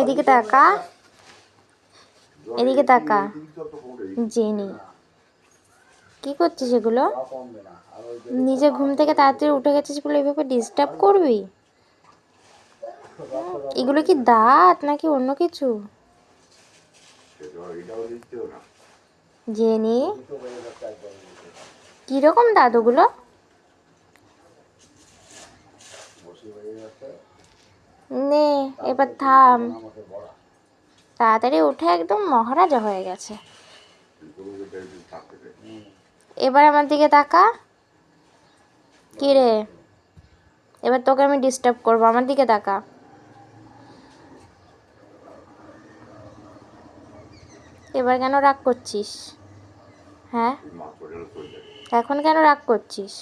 এদিকে তাকা। এদিকে তাকা। জেনি। কি করছিস এগুলো? নিজে ঘুম থেকে তাড়াতাড়ি উঠে গেছিস বলে এভাবে ডিস্টার্ব করবি? এগুলো কি দাঁত নাকি অন্য কিছু? জেনি। কীরকম দাঁত ওগুলো? নে এবার থাম। তাড়াতাড়ি উঠে একদম মহারাজা হয়ে গেছে। এবার আমার দিকে তাকা। কি রে? এবার তোকে আমি ডিস্টার্ব করব আমার দিকে তাকা। এবার কেন রাগ করছিস? হ্যাঁ? এখন কেন রাগ করছিস?